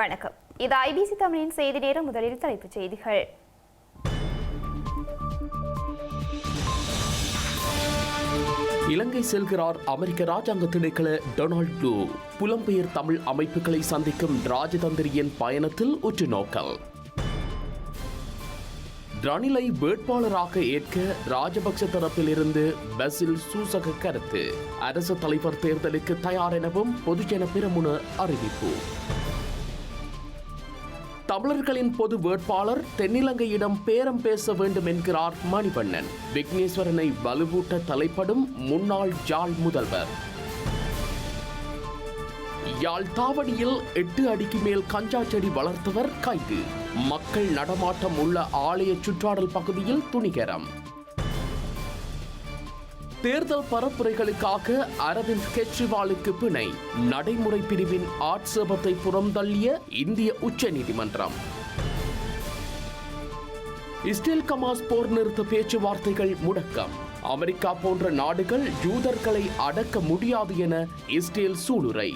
வணக்கம். இது ஐபிசி தமிழின் செய்தி நேரம். முதலில் தலைப்புச் செய்திகள். இலங்கை செல்கிறார் அமெரிக்க ராஜாங்க திணைக்கள டொனால்ட் ட்ரூ புலம்பெயர் தமிழ் அமைப்புகளை சந்திக்கும் ராஜதந்திரியின் பயணத்தில் உற்று நோக்கல் ரணிலை வேட்பாளராக ஏற்க ராஜபக்ச தரப்பிலிருந்து பசில் சூசக கருத்து. அரசு தலைவர் தேர்தலுக்கு தயார் எனவும் பொதுஜன பெரமுன அறிவிப்பு. தமிழர்களின் பொது வேட்பாளர் தென்னிலங்கையிடம் பேரம் பேச வேண்டும் என்கிறார் மணிவண்ணன். விக்னேஸ்வரனை வலுவூட்ட தலைப்படும் முன்னாள் ஜாழ் முதல்வர். யாழ் தாவடியில் எட்டு அடிக்கு மேல் கஞ்சா செடி வளர்த்தவர் கைது. மக்கள் நடமாட்டம் உள்ள ஆலய சுற்றாடல் பகுதியில் துணிகரம். தேர்தல் பரப்புரைகளுக்காக அரவிந்த் கெஜ்ரிவாலுக்கு பிணை. நடைமுறை பிரிவின் ஆட்சேபத்தை புறந்தள்ளிய இந்திய உச்சநீதிமன்றம் இஸ்ரேல் கமாஸ் போர் நிறுத்த பேச்சுவார்த்தைகள் முடக்கம். அமெரிக்கா போன்ற நாடுகள் யூதர்களை அடக்க முடியாது என இஸ்ரேல் சூளுரை.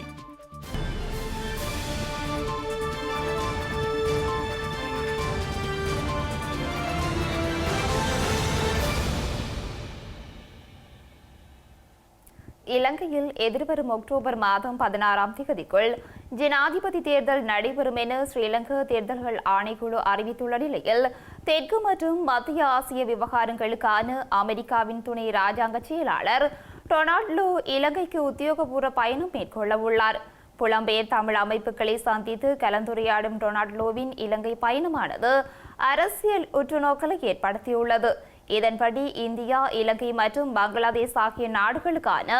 இலங்கையில் எதிர்வரும் அக்டோபர் மாதம் பதினாறாம் தேதிக்குள் ஜனாதிபதி தேர்தல் நடைபெறும் என ஸ்ரீலங்கா தேர்தல்கள் ஆணைக்குழு அறிவித்துள்ள நிலையில் தெற்கு மற்றும் மத்திய ஆசிய விவகாரங்களுக்கான அமெரிக்காவின் துணை ராஜாங்க செயலாளர் டொனால்ட் இலங்கைக்கு உத்தியோகபூர்வ பயணம் மேற்கொள்ள உள்ளார். புலம்பெயர் தமிழ் அமைப்புகளை சந்தித்து கலந்துரையாடும் டொனால்ட் லோவின் இலங்கை பயணமானது அரசியல் உற்றுநோக்கலை ஏற்படுத்தியுள்ளது. இதன்படி இந்தியா இலங்கை மற்றும் பங்களாதேஷ் ஆகிய நாடுகளுக்கான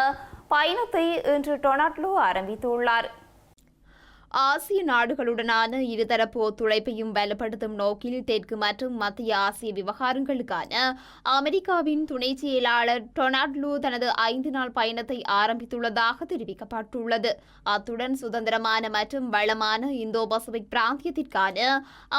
பயணத்தை இன்று டொனால்ட்லோ ஆரம்பித்துள்ளார். ஆசிய நாடுகளுடனான இருதரப்பு ஒத்துழைப்பையும் பலப்படுத்தும் நோக்கில் தெற்கு மற்றும் மத்திய ஆசிய விவகாரங்களுக்கான அமெரிக்காவின் துணை செயலாளர் டொனால்ட்லூ தனது ஐந்து நாள் பயணத்தை ஆரம்பித்துள்ளதாக தெரிவிக்கப்பட்டுள்ளது. அத்துடன் சுதந்திரமான மற்றும் வளமான இந்தோ பசிபிக் பிராந்தியத்திற்கான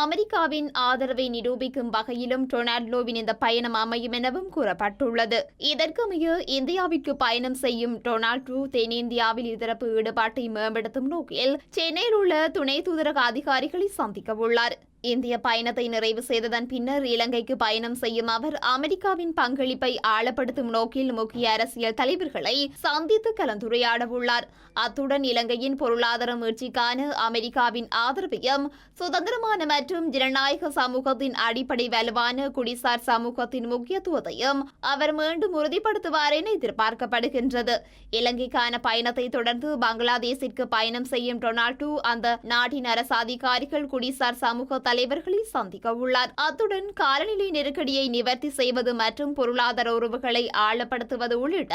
அமெரிக்காவின் ஆதரவை நிரூபிக்கும் வகையிலும் டொனால்ட்லோவின் இந்த பயணம் அமையும் எனவும் கூறப்பட்டுள்ளது. இதற்கமைய இந்தியாவிற்கு பயணம் செய்யும் டொனால்ட் ட்ரூ தென்னிந்தியாவில் இருதரப்பு ஈடுபாட்டை மேம்படுத்தும் நோக்கில் சென்னையில் உள்ள துணை தூதரக அதிகாரிகளை சந்திக்க உள்ளார். இந்திய பயணத்தை நிறைவு செய்ததன் பின்னர் இலங்கைக்கு பயணம் செய்யும் அவர் அமெரிக்காவின் பங்களிப்பை ஆழப்படுத்தும் நோக்கில் முக்கிய அரசியல் தலைவர்களை சந்தித்து கலந்துரையாட உள்ளார் அத்துடன் இலங்கையின் பொருளாதார முயற்சிக்கான அமெரிக்காவின் ஆதரவையும் சுதந்திரமான மற்றும் ஜனநாயக சமூகத்தின் அடிப்படை வலுவான குடிசார் சமூகத்தின் முக்கியத்துவத்தையும் அவர் மீண்டும் உறுதிப்படுத்துவார் என எதிர்பார்க்கப்படுகின்றது. இலங்கைக்கான பயணத்தை தொடர்ந்து பங்களாதேசிற்கு பயணம் செய்யும் டொனால்டு அந்த நாட்டின் அரசு அதிகாரிகள் குடிசார் சமூக தலைவர்களை சந்திக்க உள்ளார். அத்துடன் காலநிலை நெருக்கடியை நிவர்த்தி செய்வது மற்றும் பொருளாதார உறவுகளை ஆழப்படுத்துவது உள்ளிட்ட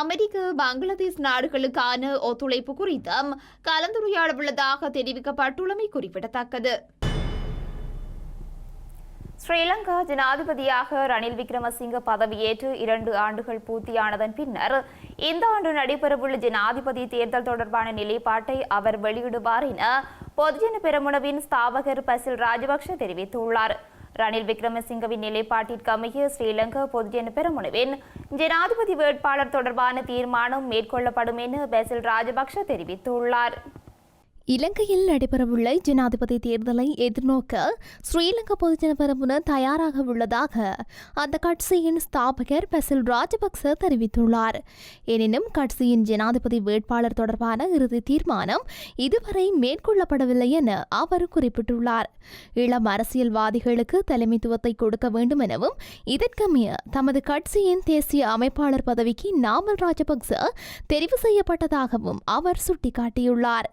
அமெரிக்க பங்களாதேஷ் நாடுகளுக்கான ஒத்துழைப்பு குறித்தும் கலந்துரையாட உள்ளதாக தெரிவிக்கப்பட்டுள்ளமை குறிப்பிடத்தக்கது. ஸ்ரீலங்கா ஜனாதிபதியாக ரணில் விக்ரமசிங்க பதவியேற்று இரண்டு ஆண்டுகள் பூர்த்தியானதன் பின்னர் இந்த ஆண்டு நடைபெறவுள்ள ஜனாதிபதி தேர்தல் தொடர்பான நிலைப்பாட்டை அவர் வெளியிடுவார் என பொதுஜன பெரமுனவின் ஸ்தாபகர் பசில் ராஜபக்ஷ தெரிவித்துள்ளார். ரணில் விக்ரமசிங்கவின் நிலைப்பாட்டிற்கு அமைய ஸ்ரீலங்கா பொதுஜன பெருமுனவின் ஜனாதிபதி வேட்பாளர் தொடர்பான தீர்மானம் மேற்கொள்ளப்படும் என பசில் ராஜபக்ஷ தெரிவித்துள்ளார். இலங்கையில் நடைபெறவுள்ள ஜனாதிபதி தேர்தலை எதிர்நோக்க ஸ்ரீலங்கா பொதுஜன பெரமுன தயாராக உள்ளதாக அந்த கட்சியின் ஸ்தாபகர் பசில் ராஜபக்ச தெரிவித்துள்ளார். எனினும் கட்சியின் ஜனாதிபதி வேட்பாளர் தொடர்பான இறுதி தீர்மானம் இதுவரை மேற்கொள்ளப்படவில்லை என அவர் குறிப்பிட்டுள்ளார். இளம் அரசியல்வாதிகளுக்கு தலைமைத்துவத்தை கொடுக்க வேண்டும் எனவும் இதற்கமைய தமது கட்சியின் தேசிய அமைப்பாளர் பதவிக்கு நாமல் ராஜபக்ச தெரிவு செய்யப்பட்டதாகவும் அவர் சுட்டிக்காட்டியுள்ளார்.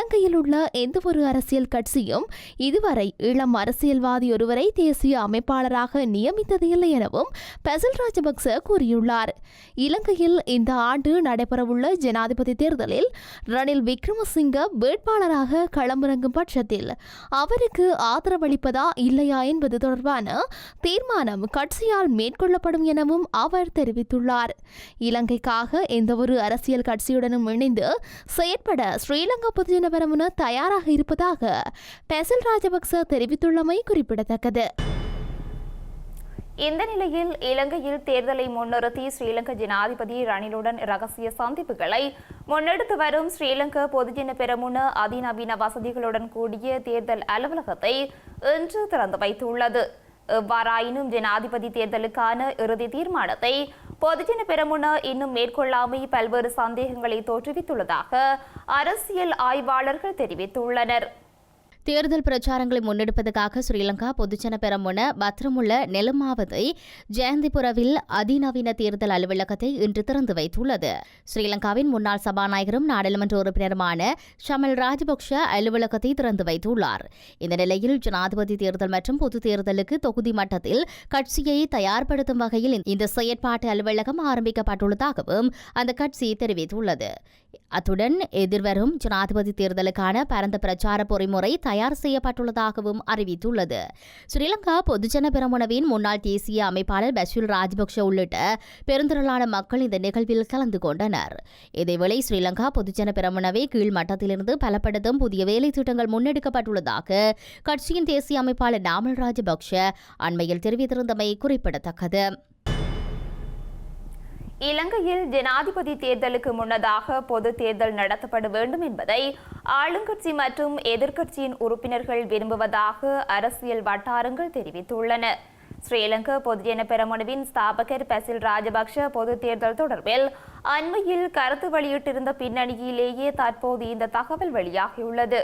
இலங்கையில் உள்ள எந்தவொரு அரசியல் கட்சியும் இதுவரை இளம் அரசியல்வாதி ஒருவரை தேசிய அமைப்பாளராக நியமித்தது இல்லை எனவும் பெசல் ராஜபக்ச கூறியுள்ளார். இலங்கையில் இந்த ஆண்டு நடைபெறவுள்ள ஜனாதிபதி தேர்தலில் ரணில் விக்ரமசிங்க வேட்பாளராக களமிறங்கும் பட்சத்தில் அவருக்கு ஆதரவளிப்பதா இல்லையா என்பது தொடர்பான தீர்மானம் கட்சியால் மேற்கொள்ளப்படும் எனவும் அவர் தெரிவித்துள்ளார். இலங்கைக்காக எந்தவொரு அரசியல் கட்சியுடனும் இணைந்து செயற்பட ஸ்ரீலங்கா பொதுஜன பெரமுன தயாராக இருப்பதாக பெசல் ராஜபக்ச தெரிவித்துள்ளமை குறிப்பிடத்தக்கது. இந்த நிலையில் இலங்கையில் தேர்தலை முன்னிறுத்தி ஸ்ரீலங்கா ஜனாதிபதி ரணிலுடன் ரகசிய சந்திப்புகளை முன்னெடுத்து வரும் ஸ்ரீலங்கா பொதுஜன பெரமுன அதிநவீன வசதிகளுடன் கூடிய தேர்தல் அலுவலகத்தை இன்று திறந்து வைத்துள்ளது. எவ்வாறாயினும் ஜனாதிபதி தேர்தலுக்கான இறுதி தீர்மானத்தை பொதுஜன பெரமுன இன்னும் மேற்கொள்ளாமை பல்வேறு சந்தேகங்களை தோற்றுவித்துள்ளதாக அரசியல் ஆய்வாளர்கள் தெரிவித்துள்ளனர். தேர்தல் பிரச்சாரங்களை முன்னெடுப்பதற்காக ஸ்ரீலங்கா பொதுஜன பெரமுன பத்திரமுள்ள நெலுமாவதை ஜெயந்திபுரவில் அதிநவீன தேர்தல் அலுவலகத்தை இன்று திறந்து வைத்துள்ளது. ஸ்ரீலங்காவின் முன்னாள் சபாநாயகரும் நாடாளுமன்ற உறுப்பினருமான ஷமல் ராஜபக்ஷ அலுவலகத்தை திறந்து வைத்துள்ளார். இந்த நிலையில் ஜனாதிபதி தேர்தல் மற்றும் பொது தேர்தலுக்கு தொகுதி மட்டத்தில் கட்சியை தயார்படுத்தும் வகையில் இந்த செயற்பாட்டு அலுவலகம் ஆரம்பிக்கப்பட்டுள்ளதாகவும் அந்த கட்சி தெரிவித்துள்ளது. அத்துடன் எதிர்வரும் ஜனாதிபதி தேர்தலுக்கான பரந்த பிரச்சார பொறிமுறை தயார் செய்யப்பட்டுள்ளதாகவும் அறிவித்துள்ளது. ஸ்ரீலங்கா பொதுஜன பெரமுனவின் முன்னாள் தேசிய அமைப்பாளர் பஷீர் ராஜபக்ஷ உள்ளிட்ட பெருந்திரளான மக்கள் இந்த நிகழ்வில் கலந்து கொண்டனர். இதேவேளை ஸ்ரீலங்கா பொதுஜன பெரமுனவை கீழ் மட்டத்திலிருந்து பலப்படுத்தும் புதிய வேலை திட்டங்கள் முன்னெடுக்கப்பட்டுள்ளதாக கட்சியின் தேசிய அமைப்பாளர் நாமல் ராஜபக்ஷ அண்மையில் தெரிவித்திருந்தமை குறிப்பிடத்தக்கது. இலங்கையில் ஜனாதிபதி தேர்தலுக்கு முன்னதாக பொது தேர்தல் நடத்தப்பட வேண்டும் என்பதை ஆளுங்கட்சி மற்றும் எதிர்க்கட்சியின் உறுப்பினர்கள் விரும்புவதாக அரசியல் வட்டாரங்கள் தெரிவித்துள்ளன. ஸ்ரீலங்கா பொதுஜன பெரமுனவின் ஸ்தாபகர் பசில் ராஜபக்ஷ பொது தேர்தல் தொடர்பில் அண்மையில் கருத்து வெளியிட்டிருந்த பின்னணியிலேயே தற்போது இந்த தகவல் வெளியாகியுள்ளது.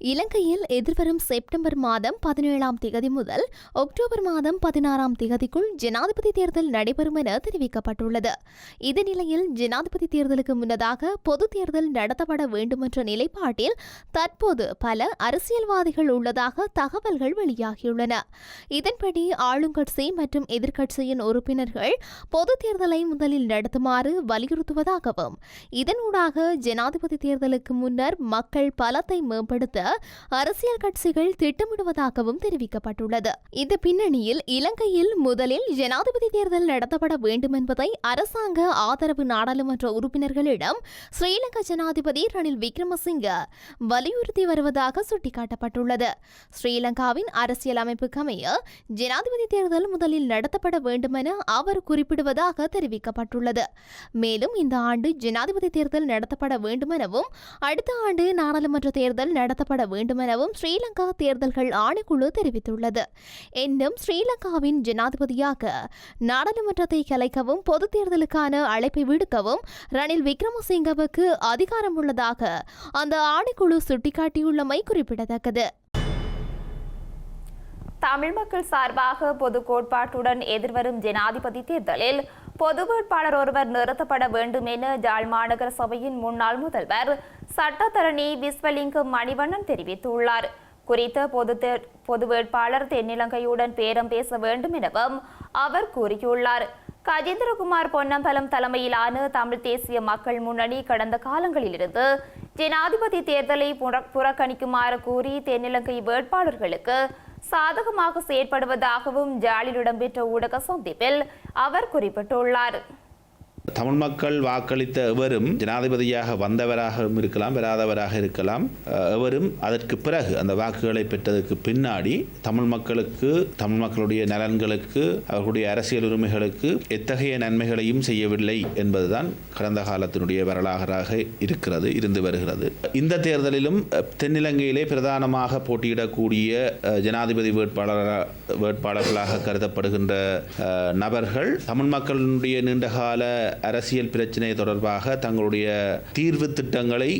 இலங்கையில் எதிர்வரும் செப்டம்பர் மாதம் பதினேழாம் திகதி முதல் அக்டோபர் மாதம் பதினாறாம் திகதிக்குள் ஜனாதிபதி தேர்தல் நடைபெறும் என தெரிவிக்கப்பட்டுள்ளது. இந்த நிலையில் ஜனாதிபதி தேர்தலுக்கு முன்னதாக பொது தேர்தல் நடத்தப்பட வேண்டும் என்ற நிலைப்பாட்டில் தற்போது பல அரசியல்வாதிகள் உள்ளதாக தகவல்கள் வெளியாகியுள்ளன. இதன்படி ஆளுங்கட்சி மற்றும் எதிர்க்கட்சியின் உறுப்பினர்கள் பொது தேர்தலை முதலில் நடத்துமாறு வலியுறுத்துவதாகவும் இதனூடாக ஜனாதிபதி தேர்தலுக்கு முன்னர் மக்கள் பலத்தை மேம்படுத்த அரசியல் கட்சிகள் திட்டமிடுவதாகவும் தெரிவிக்கப்பட்டுள்ளது. இந்த பின்னணியில் இலங்கையில் முதலில் ஜனாதிபதி தேர்தல் நடத்தப்பட வேண்டும் என்பதை அரசாங்க ஆதரவு நாடாளுமன்ற உறுப்பினர்களிடம் ஸ்ரீலங்கா ஜனாதிபதி ரணில் விக்ரமசிங்க வலியுறுத்தி வருவதாக சுட்டிக்காட்டப்பட்டுள்ளது. ஸ்ரீலங்காவின் அரசியல் அமைப்புக்கு அமைய ஜனாதிபதி தேர்தல் முதலில் நடத்தப்பட வேண்டும் என அவர் குறிப்பிடுவதாக தெரிவிக்கப்பட்டுள்ளது. மேலும் இந்த ஆண்டு ஜனாதிபதி தேர்தல் நடத்தப்பட வேண்டுமெனவும் அடுத்த ஆண்டு நாடாளுமன்ற தேர்தல் நடத்தப்பட வேண்டும் வேண்டுமெனவும் ஸ்ரீலங்கா தேர்தல்கள் ஆணைக்குழு தெரிவித்துள்ளது. இன்னும் ஸ்ரீலங்காவின் ஜனாதிபதியாக நாடாளுமன்றத்தை கலைக்கவும் பொது தேர்தலுக்கான அழைப்பை விடுக்கவும் ரணில் விக்ரமசிங்கவுக்கு அதிகாரம் உள்ளதாக அந்த ஆணைக்குழு சுட்டிக்காட்டியுள்ளமை குறிப்பிடத்தக்கது. தமிழ் மக்கள் சார்பாக பொது கோட்பாட்டுடன் எதிர்வரும் ஜனாதிபதி தேர்தலில் பொது வேட்பாளர் ஒருவர் நிறுத்தப்பட வேண்டும் என ஜாழ் மாநகர சபையின் முன்னாள் முதல்வர் சட்டத்தரணி விஸ்வலிங்கம் மணிவண்ணன் தெரிவித்துள்ளார். குறித்த பொது பொது வேட்பாளர் தென்னிலங்கையுடன் பேரம் பேச வேண்டும் எனவும் அவர் கூறியுள்ளார். கஜேந்திரகுமார் பொன்னம்பலம் தலைமையிலான தமிழ் தேசிய மக்கள் முன்னணி கடந்த காலங்களிலிருந்து ஜனாதிபதி தேர்தலை புற- புறக்கணிக்குமாறு கூறி தென்னிலங்கை வேட்பாளர்களுக்கு சாதகமாக செயற்படுவதாகவும் ஜாலில் இடம்பெற்ற ஊடக சந்திப்பில் அவர் குறிப்பிட்டுள்ளார். தமிழ் மக்கள் வாக்களித்த எவரும் ஜனாதிபதியாக வந்தவராகவும் இருக்கலாம் வராதவராக இருக்கலாம். எவரும் அதற்கு பிறகு அந்த வாக்குகளை பெற்றதற்கு பின்னாடி தமிழ் மக்களுக்கு தமிழ் மக்களுடைய நலன்களுக்கு அவர்களுடைய அரசியல் உரிமைகளுக்கு எத்தகைய நன்மைகளையும் செய்யவில்லை என்பதுதான் கடந்த காலத்தினுடைய வரலாறாக இருக்கிறது இருந்து வருகிறது. இந்த தேர்தலிலும் தென்னிலங்கையிலே பிரதானமாக போட்டியிடக்கூடிய ஜனாதிபதி வேட்பாளர் வேட்பாளர்களாக கருதப்படுகின்ற நபர்கள் தமிழ் மக்களுடைய நீண்டகால அரசியல் பிரச்சினை தொடர்பாக தங்களுடைய தீர்வு திட்டங்களை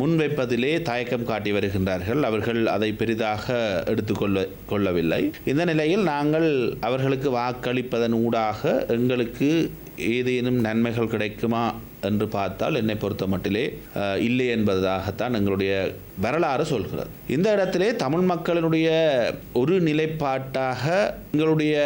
முன்வைப்பதிலே தயக்கம் காட்டி வருகின்றார்கள். அவர்கள் அதை பெரிதாக எடுத்துக்கொள்ள கொள்ளவில்லை. இந்த நிலையில் நாங்கள் அவர்களுக்கு வாக்களிப்பதன் ஊடாக எங்களுக்கு ஏதேனும் நன்மைகள் கிடைக்குமா என்று பார்த்தால் என்னை பொறுத்த மட்டிலே இல்லை என்பதாகத்தான் எங்களுடைய வரலாறு சொல்கிறது. இந்த இடத்திலே தமிழ் மக்களினுடைய ஒரு நிலைப்பாட்டாக எங்களுடைய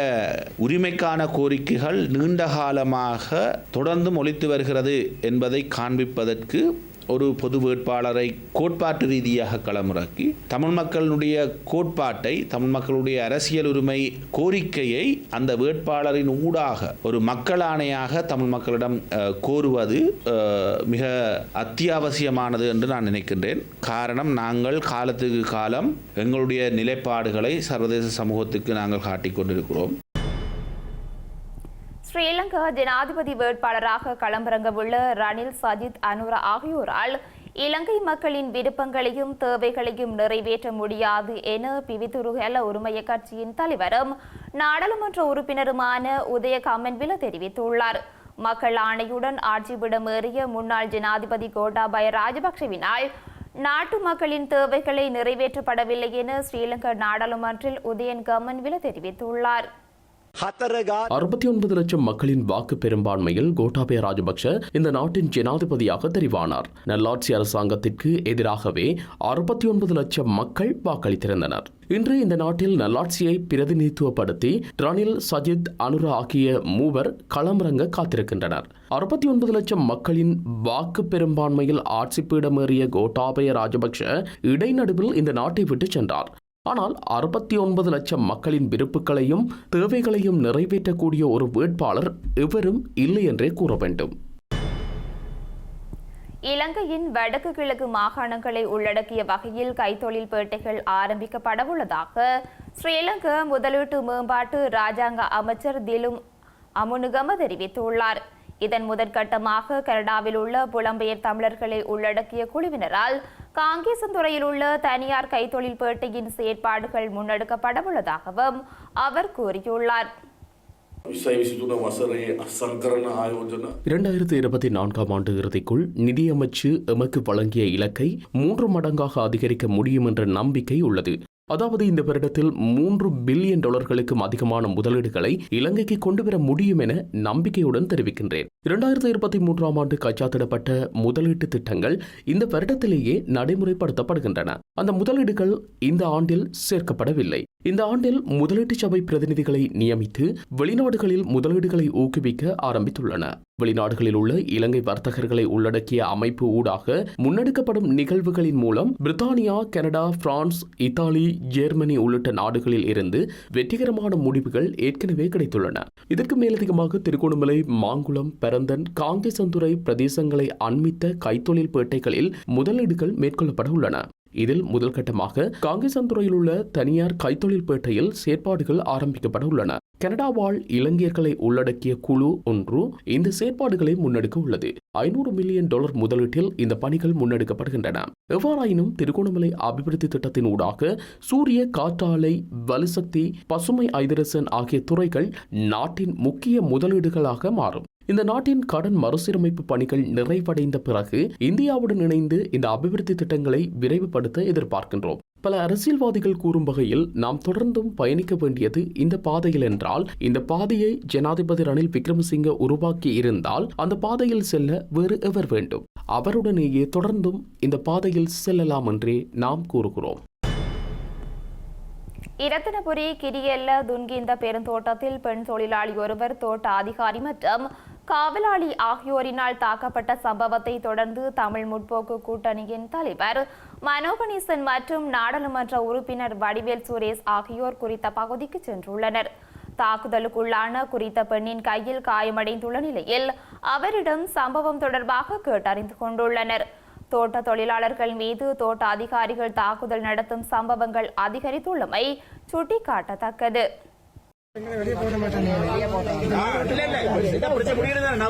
உரிமைக்கான கோரிக்கைகள் நீண்ட காலமாக தொடர்ந்து ஒழித்து வருகிறது என்பதை காண்பிப்பதற்கு ஒரு பொது வேட்பாளரை கோட்பாட்டு ரீதியாக களமிறக்கி தமிழ் மக்களுடைய கோட்பாட்டை தமிழ் மக்களுடைய அரசியல் உரிமை கோரிக்கையை அந்த வேட்பாளரின் ஊடாக ஒரு மக்களாணையாக தமிழ் மக்களிடம் கோருவது மிக அத்தியாவசியமானது என்று நான் நினைக்கின்றேன். காரணம் நாங்கள் காலத்துக்கு காலம் எங்களுடைய நிலைப்பாடுகளை சர்வதேச சமூகத்துக்கு நாங்கள் காட்டிக் கொண்டிருக்கிறோம். ஸ்ரீலங்கா ஜனாதிபதி வேட்பாளராக களமிறங்கவுள்ள ரணில் சஜித் அனுரா ஆகியோரால் இலங்கை மக்களின் விருப்பங்களையும் தேவைகளையும் நிறைவேற்ற முடியாது என பிவித்துருகல உரிமைய கட்சியின் தலைவரும் நாடாளுமன்ற உறுப்பினருமான உதய கமன்வில தெரிவித்துள்ளார். மக்கள் ஆணையுடன் ஆட்சிவிடமேறிய முன்னாள் ஜனாதிபதி கோட்டாபய ராஜபக்சவினால் நாட்டு மக்களின் தேவைகளை நிறைவேற்றப்படவில்லை என ஸ்ரீலங்கா நாடாளுமன்றில் உதயன் கமன்வில தெரிவித்துள்ளார். அறுபத்தி ஒன்பது லட்சம் மக்களின் வாக்கு பெரும்பான்மையில் கோட்டாபய ராஜபக்ஷ இந்த நாட்டின் ஜனாதிபதியாக தெரிவானார். நல்லாட்சி அரசாங்கத்திற்கு எதிராகவே அறுபத்தி ஒன்பது லட்சம் மக்கள் வாக்களித்திருந்தனர். இன்று இந்த நாட்டில் நல்லாட்சியை பிரதிநிதித்துவப்படுத்தி ரணில் சஜித் அனுரா ஆகிய மூவர் களமிறங்க காத்திருக்கின்றனர். அறுபத்தி ஒன்பது லட்சம் மக்களின் வாக்கு பெரும்பான்மையில் ஆட்சி பீடமேறிய கோட்டாபய ராஜபக்ஷ இடைநடுவில் இந்த நாட்டை விட்டு சென்றார். ஆனால் அறுபத்தி ஒன்பது லட்சம் மக்களின் விருப்புகளையும் தேவைகளையும் நிறைவேற்றக்கூடிய ஒரு வேட்பாளர் எவரும் இல்லை என்றே கூற வேண்டும். இலங்கையின் வடக்கு கிழக்கு மாகாணங்களை உள்ளடக்கிய வகையில் கைத்தொழில் பேட்டைகள் ஆரம்பிக்கப்படவுள்ளதாக ஸ்ரீலங்கா முதலீட்டு மேம்பாட்டு ராஜாங்க அமைச்சர் திலும் அமுனுகம தெரிவித்துள்ளார். இதன் முதற்கட்டமாக கனடாவில் உள்ள புலம்பெயர் தமிழர்களை உள்ளடக்கிய குழுவினரால் காங்கேசந்துறையில் உள்ள தனியார் கைத்தொழில் பேட்டையின் செயற்பாடுகள் முன்னெடுக்கப்படவுள்ளதாகவும் அவர் கூறியுள்ளார். இரண்டாயிரத்தி இருபத்தி நான்காம் ஆண்டு இறுதிக்குள் நிதியமைச்சு எமக்கு வழங்கிய இலக்கை மூன்று மடங்காக அதிகரிக்க முடியும் என்ற நம்பிக்கை உள்ளது. அதாவது இந்த வருடத்தில் மூன்று பில்லியன் டாலர்களுக்கும் அதிகமான முதலீடுகளை இலங்கைக்கு கொண்டு வர முடியும் என நம்பிக்கையுடன் தெரிவிக்கின்றேன். இரண்டாயிரத்தி இருபத்தி மூன்றாம் ஆண்டு கைச்சாத்திடப்பட்ட முதலீட்டு திட்டங்கள் இந்த வருடத்திலேயே நடைமுறைப்படுத்தப்படுகின்றன. அந்த முதலீடுகள் இந்த ஆண்டில் சேர்க்கப்படவில்லை. இந்த ஆண்டில் முதலீட்டு சபை பிரதிநிதிகளை நியமித்து வெளிநாடுகளில் முதலீடுகளை ஊக்குவிக்க ஆரம்பித்துள்ளன. வெளிநாடுகளில் உள்ள இலங்கை வர்த்தகர்களை உள்ளடக்கிய அமைப்பு ஊடாக முன்னெடுக்கப்படும் நிகழ்வுகளின் மூலம் பிரித்தானியா கனடா பிரான்ஸ் இத்தாலி ஜெர்மனி உள்ளிட்ட நாடுகளில் இருந்து வெற்றிகரமான முடிவுகள் ஏற்கனவே கிடைத்துள்ளன. இதற்கு மேலதிகமாக திருகோணமலை மாங்குளம் பரந்தன் காங்கேசந்துறை பிரதேசங்களை அண்மித்த கைத்தொழில் பேட்டைகளில் முதலீடுகள் மேற்கொள்ளப்பட உள்ளன. இதில் முதல் கட்டமாக காங்கேசந்துறையில் உள்ள தனியார் கைத்தொழில் பேட்டையில் செயற்பாடுகள் ஆரம்பிக்கப்பட உள்ளன கனடா வாழ் இலங்கையர்களை உள்ளடக்கிய குழு ஒன்று இந்த செயற்பாடுகளை முன்னெடுக்க உள்ளது. ஐநூறு மில்லியன் டாலர் முதலீட்டில் இந்த பணிகள் முன்னெடுக்கப்படுகின்றன. எவ்வாறாயினும் திருகோணமலை அபிவிருத்தி திட்டத்தின் ஊடாக சூரிய காற்றாலை வலுசக்தி பசுமை ஐதரசன் ஆகிய துறைகள் நாட்டின் முக்கிய முதலீடுகளாக மாறும். இந்த நாட்டின் கடன் மறுசீரமைப்பு பணிகள் நிறைவடைந்த பிறகு இந்தியாவுடன் இணைந்து இந்த அபிவிருத்தி திட்டங்களை விரைவுபடுத்த எதிர்பார்க்கின்றோம். பல அரசியல்வாதிகள் கூறும் வகையில் நாம் தொடர்ந்தும் பயணிக்க வேண்டியது இந்த பாதையில் என்றால் இந்த பாதையை ஜனாதிபதி ரணில் விக்ரமசிங்க உருவாக்கி இருந்தால் அந்த பாதையில் செல்ல வேறு எவர் வேண்டும். அவருடனேயே தொடர்ந்தும் இந்த பாதையில் செல்லலாம் என்றே நாம் கூறுகிறோம். இரத்தினபுரி கிரியல்ல துன்கிந்த பெருந்தோட்டத்தில் பெண் தொழிலாளி ஒருவர் தோட்ட அதிகாரி மற்றும் காவலாளி ஆகியோரினால் தாக்கப்பட்ட சம்பவத்தை தொடர்ந்து தமிழ் முற்போக்கு கூட்டணியின் தலைவர் மனோகணேசன் மற்றும் நாடாளுமன்ற உறுப்பினர் வடிவேல் சுரேஷ் ஆகியோர் குறித்த பகுதிக்கு சென்றுள்ளனர். தாக்குதலுக்குள்ளான குறித்த பெண்ணின் கையில் காயமடைந்துள்ள நிலையில் அவரிடம் சம்பவம் தொடர்பாக கேட்டறிந்து கொண்டுள்ளனர். தோட்ட தொழிலாளர்கள் மீது தோட்ட அதிகாரிகள் தாக்குதல் நடத்தும் சம்பவங்கள் அதிகரித்துள்ளமை சுட்டிக்காட்டத்தக்கது. வெளியே போட மாட்டேன் இல்ல இல்ல இதை பிரச்சனை முடிகிறது நான்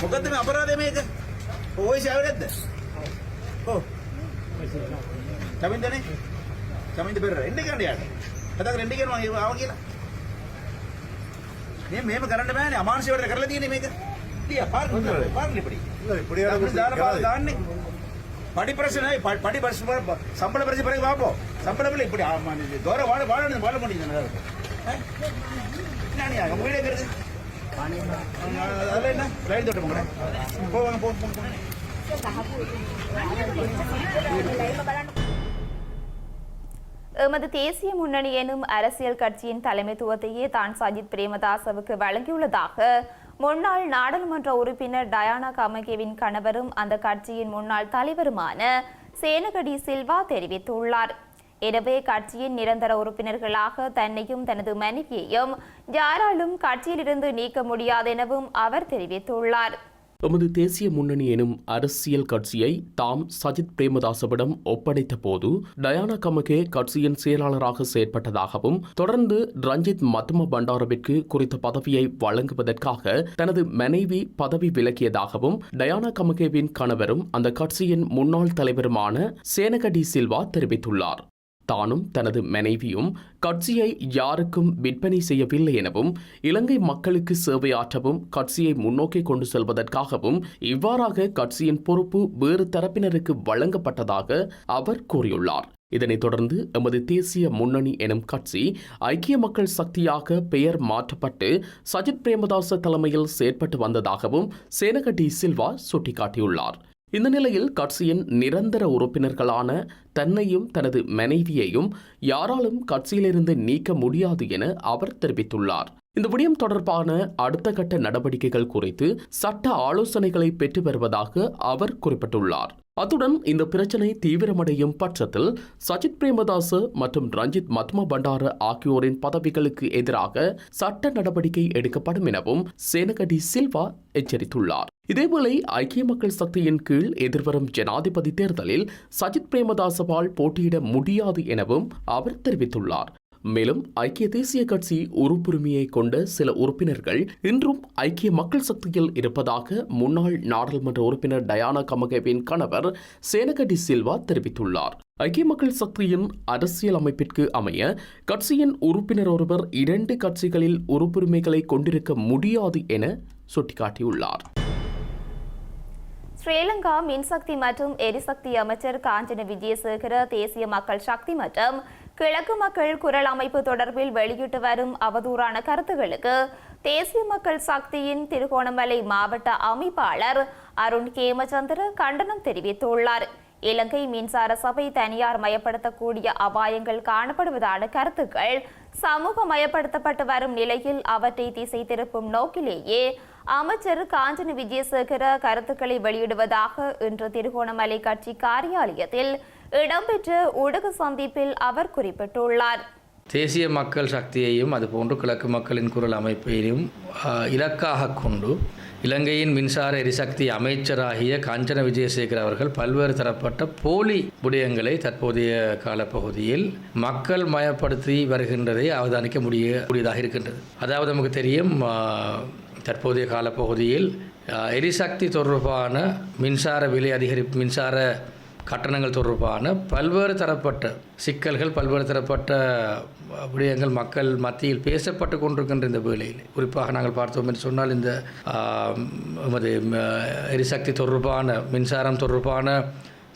முகத்துக்கு அபராதமே இது. வயசு எவ்வளோ ஓ சமீன் தானே சமீந்து பேர் ரெண்டு கேண்டியா அதாவது ரெண்டு கேன் வாங்கி அவங்க நீ மேம கரண்ட் மேன் அமானுஷ வேற கரல தீ நீ மேக இல்லையா பாருங்க பாருங்க இப்படி இப்படி படி பிரச்சனை படி பிரச்சனை சம்பள பிரச்சனை பிறகு பார்ப்போம் சம்பளம் இல்லை இப்படி ஆமா தோற வாழ வாழ வாழ முடியுது என்ன உங்க வீடு இருக்கிறது என்ன லைட் தோட்டம் போங்க போவாங்க போங்க எமது தேசிய முன்னணி எனும் அரசியல் கட்சியின் தலைமைத்துவத்தையே தான் சஜித் பிரேமதாசவுக்கு வழங்கியுள்ளதாக முன்னாள் நாடாளுமன்ற உறுப்பினர் டயானா காமகேவின் கணவரும் அந்த கட்சியின் முன்னாள் தலைவருமான சேனகடி சில்வா தெரிவித்துள்ளார். எனவே கட்சியின் நிரந்தர உறுப்பினர்களாக தன்னையும் தனது மனைவியையும் யாராலும் கட்சியிலிருந்து நீக்க முடியாது எனவும் அவர் தெரிவித்துள்ளார். எமது தேசிய முன்னணி எனும் அரசியல் கட்சியை தாம் சஜித் பிரேமதாசவிடம் ஒப்படைத்த போது டயானா கமகே கட்சியின் செயலாளராக செயற்பட்டதாகவும் தொடர்ந்து ரஞ்சித் மத்தும பண்டாரவிற்கு குறித்த பதவியை வழங்குவதற்காக தனது மனைவி பதவி விலகியதாகவும் டயானா கமகேவின் கணவரும் அந்த கட்சியின் முன்னாள் தலைவருமான சேனகடி சில்வா தெரிவித்துள்ளார். தானும் தனது மனைவியும் கட்சியை யாருக்கும் விற்பனை செய்யவில்லை எனவும் இலங்கை மக்களுக்கு சேவையாற்றவும் கட்சியை முன்னோக்கி கொண்டு செல்வதற்காகவும் இவ்வாறாக கட்சியின் பொறுப்பு வேறு தரப்பினருக்கு வழங்கப்பட்டதாக அவர் கூறியுள்ளார். இதனைத் தொடர்ந்து எமது தேசிய முன்னணி எனும் கட்சி ஐக்கிய மக்கள் சக்தியாக பெயர் மாற்றப்பட்டு சஜித் பிரேமதாச தலைமையில் செயற்பட்டு வந்ததாகவும் சேனகட்டி சில்வா சுட்டிக்காட்டியுள்ளார். இந்த நிலையில் கட்சியின் நிரந்தர உறுப்பினர்களான தன்னையும் தனது மனைவியையும் யாராலும் கட்சியிலிருந்து நீக்க முடியாது என அவர் தெரிவித்துள்ளார். இந்த விடயம் தொடர்பான அடுத்த கட்ட நடவடிக்கைகள் குறித்து சட்ட ஆலோசனைகளை பெற்று வருவதாக அவர் குறிப்பிட்டுள்ளார். அத்துடன் இந்த பிரச்சனை தீவிரமடையும் பட்சத்தில் சஜித் பிரேமதாச மற்றும் ரஞ்சித் மத்ம பண்டார ஆகியோரின் பதவிகளுக்கு எதிராக சட்ட நடவடிக்கை எடுக்கப்படும் எனவும் சேனகடி சில்வா எச்சரித்துள்ளார். இதேவேளை ஐக்கிய மக்கள் சக்தியின் கீழ் எதிர்வரும் ஜனாதிபதி தேர்தலில் சஜித் பிரேமதாச பிரேமதாசவால் போட்டியிட முடியாது எனவும் அவர் தெரிவித்துள்ளார். மேலும் ஐக்கிய தேசிய கட்சி உறுப்புரிமையை கொண்ட சில உறுப்பினர்கள் இன்றும் ஐக்கிய மக்கள் சக்தியில் இருப்பதாக முன்னாள் நாடாளுமன்ற உறுப்பினர் டயானா கமகேவின் கணவர் சேனகடி சில்வா தெரிவித்துள்ளார். ஐக்கிய மக்கள் சக்தியின் அரசியல் அமைப்பிற்கு அமைய கட்சியின் உறுப்பினர் ஒருவர் இரண்டு கட்சிகளில் உறுப்புரிமைகளை கொண்டிருக்க முடியாது என சுட்டிக்காட்டியுள்ளார். ஸ்ரீலங்கா மின்சக்தி மற்றும் எரிசக்தி அமைச்சர் காஞ்சன விஜயசேகர தேசிய மக்கள் சக்தி மற்றும் கிழக்கு மக்கள் குரல் அமைப்பு தொடர்பில் வெளியிட்டு வரும் அவதூறான கருத்துகளுக்கு தேசிய மக்கள் சக்தியின் திருகோணமலை மாவட்ட அமைப்பாளர் அருண் கேமச்சந்திர கண்டனம் தெரிவித்துள்ளார். இலங்கை மின்சார சபை தனியார் மயப்படுத்தக்கூடிய அபாயங்கள் காணப்படுவதான கருத்துக்கள் சமூக மயப்படுத்தப்பட்டு வரும் நிலையில் அவற்றை திசை திருப்பும் நோக்கிலேயே அமைச்சர் காஞ்சன விஜயசேகர கருத்துக்களை வெளியிடுவதாக இன்று திருகோணமலை கட்சி காரியாலயத்தில் இடம்பெற்ற ஊடக சந்திப்பில் அவர் குறிப்பிட்டுள்ளார். தேசிய மக்கள் சக்தியையும் அதுபோன்று கிழக்கு மக்களின் குரல் அமைப்பையும் இலக்காக கொண்டு இலங்கையின் மின்சார எரிசக்தி அமைச்சராகிய காஞ்சன விஜயசேகர் அவர்கள் பல்வேறு தரப்பட்ட போலி விடயங்களை தற்போதைய காலப்பகுதியில் மக்கள் மயப்படுத்தி வருகின்றதை அவதானிக்க முடிய முடியதாக இருக்கின்றது. அதாவது நமக்கு தெரியும் தற்போதைய காலப்பகுதியில் எரிசக்தி தொடர்பான மின்சார விலை அதிகரிப்பு மின்சார கட்டணங்கள் தொடர்பான பல்வேறு தரப்பட்ட சிக்கல்கள் பல்வேறு தரப்பட்ட விடயங்கள் மக்கள் மத்தியில் பேசப்பட்டு கொண்டிருக்கின்ற இந்த வேளையில். குறிப்பாக நாங்கள் பார்த்தோம் என்று சொன்னால் இந்த நமது ம, எரிசக்தி தொடர்பான மின்சாரம் தொடர்பான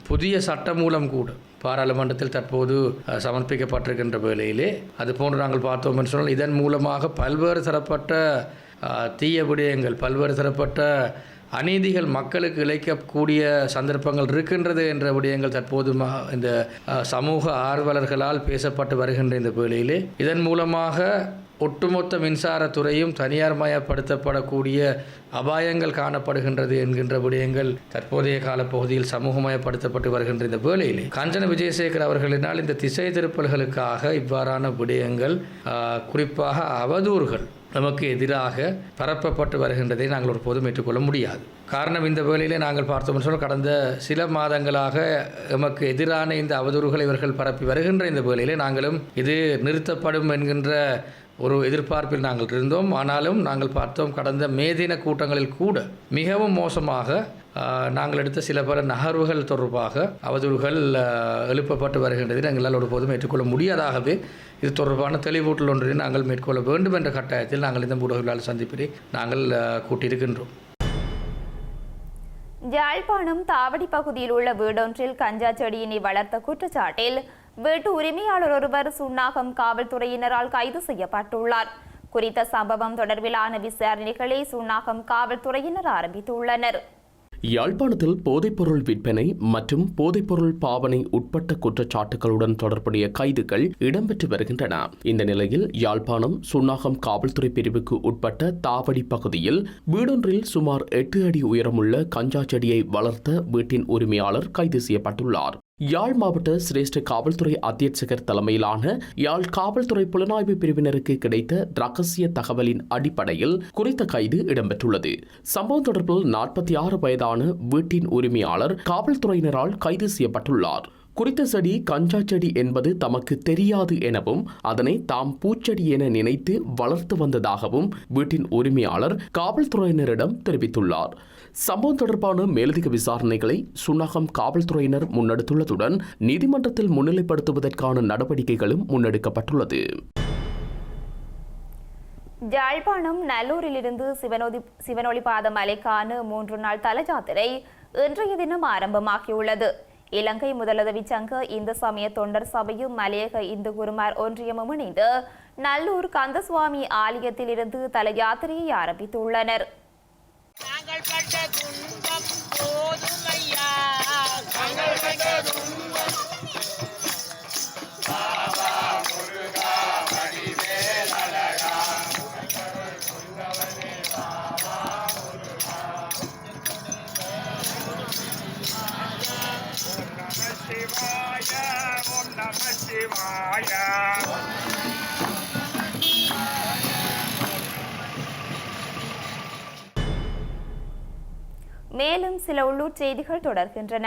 புதிய சட்டமூலம் கூட பாராளுமன்றத்தில் தற்போது சமர்ப்பிக்கப்பட்டிருக்கின்ற வேளையிலே அதுபோன்று நாங்கள் பார்த்தோம் என்று சொன்னால் இதன் மூலமாக பல்வேறு தரப்பட்ட தீய விடயங்கள் பல்வேறு தரப்பட்ட அநீதிகள் மக்களுக்கு இழைக்கக்கூடிய சந்தர்ப்பங்கள் இருக்கின்றது என்ற விடயங்கள் தற்போது இந்த சமூக ஆர்வலர்களால் பேசப்பட்டு வருகின்ற இந்த வேளையிலே. இதன் மூலமாக ஒட்டுமொத்த மின்சாரத்துறையும் தனியார்மயப்படுத்தப்படக்கூடிய அபாயங்கள் காணப்படுகின்றது என்கின்ற விடயங்கள் தற்போதைய காலப்பகுதியில் சமூகமயப்படுத்தப்பட்டு வருகின்ற இந்த வேளையிலே. காஞ்சன விஜயசேகர் அவர்களினால் இந்த திசை திருப்பல்களுக்காக இவ்வாறான விடயங்கள் குறிப்பாக அவதூறுகள் நமக்கு எதிராக பரப்பப்பட்டு வருகின்றதை நாங்கள் ஒருபோதும் ஏற்றுக்கொள்ள முடியாது. காரணம் இந்த வேளையிலே நாங்கள் பார்த்தோம் சொன்னால் கடந்த சில மாதங்களாக எமக்கு எதிரான இந்த அவதூறுகளை இவர்கள் பரப்பி வருகின்ற இந்த வேளையிலே நாங்களும் இது நிறுத்தப்படும் என்கின்ற ஒரு எதிர்பார்ப்பில் நாங்கள் இருந்தோம். ஆனாலும் நாங்கள் பார்த்தோம் கடந்த மே தின கூட்டங்களில் கூட மிகவும் மோசமாக நாங்கள் எடுத்த சில பல நகர்வுகள் தொடர்பாக அவதூறுகள் எழுப்பப்பட்டு வருகின்றது எங்களால் ஒருபோதும் ஏற்றுக்கொள்ள முடியாதாகவே இது தொடர்பான தெளிவூட்டல் ஒன்றை நாங்கள் மேற்கொள்ள வேண்டும் என்ற கட்டாயத்தில் நாங்கள் இந்த ஊடகங்களால் சந்திப்பினை நாங்கள் கூட்டியிருக்கின்றோம். யாழ்ப்பாணம் தாவடி பகுதியில் உள்ள வீடொன்றில் கஞ்சா செடியினை வளர்த்த குற்றச்சாட்டில் வீட்டு உரிமையாளர் ஒருவர் சுன்னாகம் காவல்துறையினரால் கைது செய்யப்பட்டுள்ளார். குறித்த சம்பவம் தொடர்பிலான விசாரணைகளை சுன்னாகம் காவல்துறையினர் ஆரம்பித்துள்ளனர். யாழ்ப்பாணத்தில் போதைப்பொருள் விற்பனை மற்றும் போதைப்பொருள் பாவனை உட்பட்ட குற்றச்சாட்டுகளுடன் தொடர்புடைய கைதுகள் இடம்பெற்று வருகின்றன. இந்த நிலையில் யாழ்ப்பாணம் சுன்னாகம் காவல்துறை பிரிவுக்கு உட்பட்ட தாவடி பகுதியில் வீடொன்றில் சுமார் எட்டு அடி உயரமுள்ள கஞ்சா செடியை வளர்த்த வீட்டின் உரிமையாளர் கைது செய்யப்பட்டுள்ளார். யாழ் மாவட்ட சிரேஷ்ட காவல்துறை அத்தியட்சகர் தலைமையிலான யாழ் காவல்துறை புலனாய்வு பிரிவினருக்கு கிடைத்த ரகசிய தகவலின் அடிப்படையில் குறித்த கைது இடம்பெற்றுள்ளது. சம்பவம் தொடர்பில் நாற்பத்தி ஆறு வயதான வீட்டின் உரிமையாளர் காவல்துறையினரால் கைது செய்யப்பட்டுள்ளார். குறித்த செடி கஞ்சா செடி என்பது தமக்கு தெரியாது எனவும் அதனை தாம் பூச்செடி என நினைத்து வளர்த்து வந்ததாகவும் வீட்டின் உரிமையாளர் காவல்துறையினரிடம் தெரிவித்துள்ளார். சம்பவம் தொடர்பான மேலதிக விசாரணைகளை சுனகம் காவல்துறையினர் முன்னெடுத்துள்ளதுடன் நீதிமன்றத்தில் முன்னிலைப்படுத்துவதற்கான நடவடிக்கைகளும் முன்னெடுக்கப்பட்டுள்ளது. யாழ்ப்பாணம் நல்லூரிலிருந்து சிவனொதி பாத மலைக்கான மூன்று நாள் தலஜாத்திரை இன்றைய தினம் ஆரம்பமாகியுள்ளது. இலங்கை முதலுதவி சங்க இந்து சமய தொண்டர் சபையும் மலையக இந்து குருமார் ஒன்றியமும் இணைந்து நல்லூர் கந்தசுவாமி ஆலயத்திலிருந்து தல யாத்திரையை ஆரம்பித்துள்ளனர். நாங்கள் உள்ளூர் செய்திகள் தொடர்கின்றன.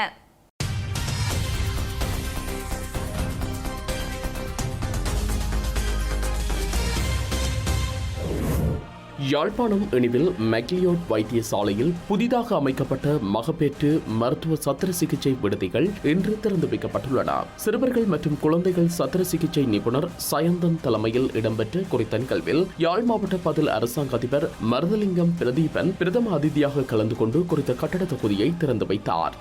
யாழ்ப்பாணம் இணிவில் மெக்லியோட் வைத்தியசாலையில் புதிதாக அமைக்கப்பட்ட மகப்பேற்று மருத்துவ சத்திர சிகிச்சை விடுதிகள் இன்று திறந்து வைக்கப்பட்டுள்ளன. சிறுவர்கள் மற்றும் குழந்தைகள் சத்திர சிகிச்சை நிபுணர் சயந்தன் தலைமையில் இடம்பெற்ற குறித்த நிகழ்வில் யாழ் மாவட்ட பதில் அரசாங்க அதிபர் மருதலிங்கம் பிரதீபன் பிரதம அதிதியாக கலந்து கொண்டு குறித்த கட்டட தொகுதியை திறந்து வைத்தார்.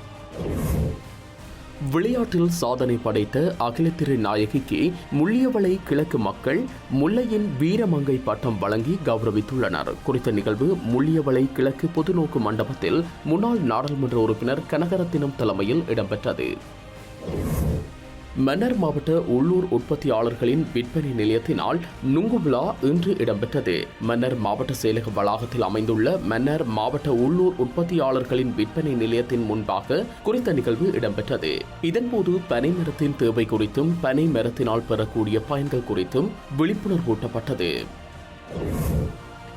விளையாட்டில் சாதனை படைத்த அகிலத்திரு நாயகிக்கு முள்ளியவளை கிழக்கு மக்கள் முல்லையின் வீரமங்கை பட்டம் வழங்கி கௌரவித்துள்ளனர். குறித்த நிகழ்வு முள்ளியவளை கிழக்கு பொதுநோக்கு மண்டபத்தில் முன்னாள் நாடாளுமன்ற உறுப்பினர் கனகரத்தினம் தலைமையில் இடம்பெற்றது. மன்னர் மாவட்ட உள்ளூர் உற்பத்தியாளர்களின் விற்பனை நிலையத்தினால் நுங்கு விழா இன்று இடம்பெற்றது. மன்னர் மாவட்ட செயலக வளாகத்தில் அமைந்துள்ள மன்னர் மாவட்ட உள்ளூர் உற்பத்தியாளர்களின் விற்பனை நிலையத்தின் முன்பாக குறித்த நிகழ்வு இடம்பெற்றது. இதன்போது பனைமரத்தின் தேவை குறித்தும் பனை மரத்தினால் பெறக்கூடிய பயன்கள் குறித்தும் விழிப்புணர்வூட்டப்பட்டது.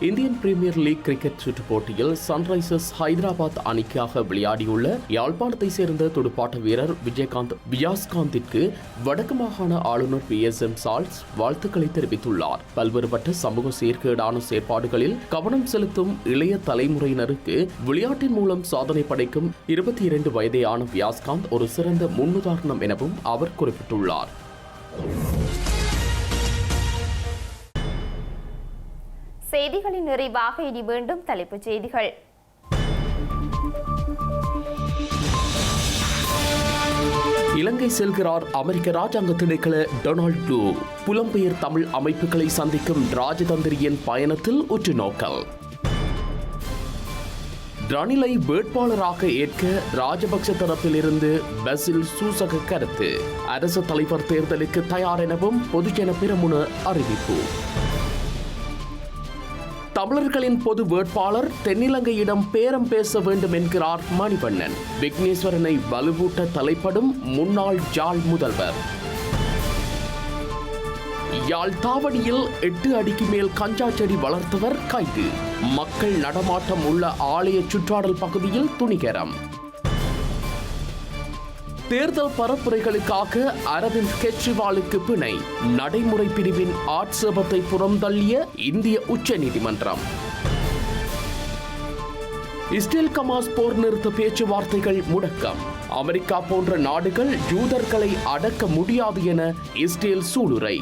இந்தியன் பிரீமியர் லீக் கிரிக்கெட் சுற்றுப் போட்டியில் சன்ரைசர்ஸ் ஹைதராபாத் அணிக்காக விளையாடியுள்ள யாழ்ப்பாணத்தை சேர்ந்த துடுப்பாட்ட வீரர் விஜயகாந்த் வியாஸ்காந்திற்கு வடக்கு மாகாண ஆளுநர் பி எஸ் எம் சால்ஸ் வாழ்த்துக்களை தெரிவித்துள்ளார். பல்வேறுபட்ட சமூக சீர்கேடான செயற்பாடுகளில் கவனம் செலுத்தும் இளைய தலைமுறையினருக்கு விளையாட்டின் மூலம் சாதனை படைக்கும் இருபத்தி இரண்டு வயதேயான வியாஸ்காந்த் ஒரு சிறந்த முன்னுதாரணம் எனவும் அவர் குறிப்பிட்டுள்ளார். செய்திகளின் நிறைவாக இனி மீண்டும் தலைப்புச் செய்திகள். இலங்கை செல்கிறார் அமெரிக்க ராஜாங்க திணைக்கள டொனால்ட் ட்ரூ புலம்பெயர் தமிழ் அமைப்புகளை சந்திக்கும் ராஜதந்திரியின் பயணத்தில் உற்று நோக்கல் ரணிலை வேட்பாளராக ஏற்க ராஜபக்ச தரப்பிலிருந்து பசில் சூசக கருத்து. அரசு தலைவர் தேர்தலுக்கு தயார் எனவும் பொதுஜன பெரமுன அறிவிப்பு. தமிழர்களின் பொது வேட்பாளர் தென்னிலங்கையிடம் பேரம் பேச வேண்டும் என்கிறார் மணிவண்ணன். விக்னேஸ்வரனை வலுவூட்ட தலைப்படும் முன்னாள் ஜாழ் முதல்வர். யாழ் தாவடியில் எட்டு அடிக்கு மேல் கஞ்சா செடி வளர்த்தவர் கைது. மக்கள் நடமாட்டம் உள்ள ஆலய சுற்றாடல் பகுதியில் துணிகரம். தேர்தல் பரப்புரைகளுக்காக அரவிந்த் கெஜ்ரிவாலுக்கு பிணை. நடைமுறை பிரிவின் ஆட்சேபத்தை புறந்தள்ளிய இந்திய உச்சநீதிமன்றம். இஸ்ரேல் கமாஸ் போர் நிறுத்த பேச்சுவார்த்தைகள் முடக்கம். அமெரிக்கா போன்ற நாடுகள் யூதர்களை அடக்க முடியாது என இஸ்ரேல் சூளுரை.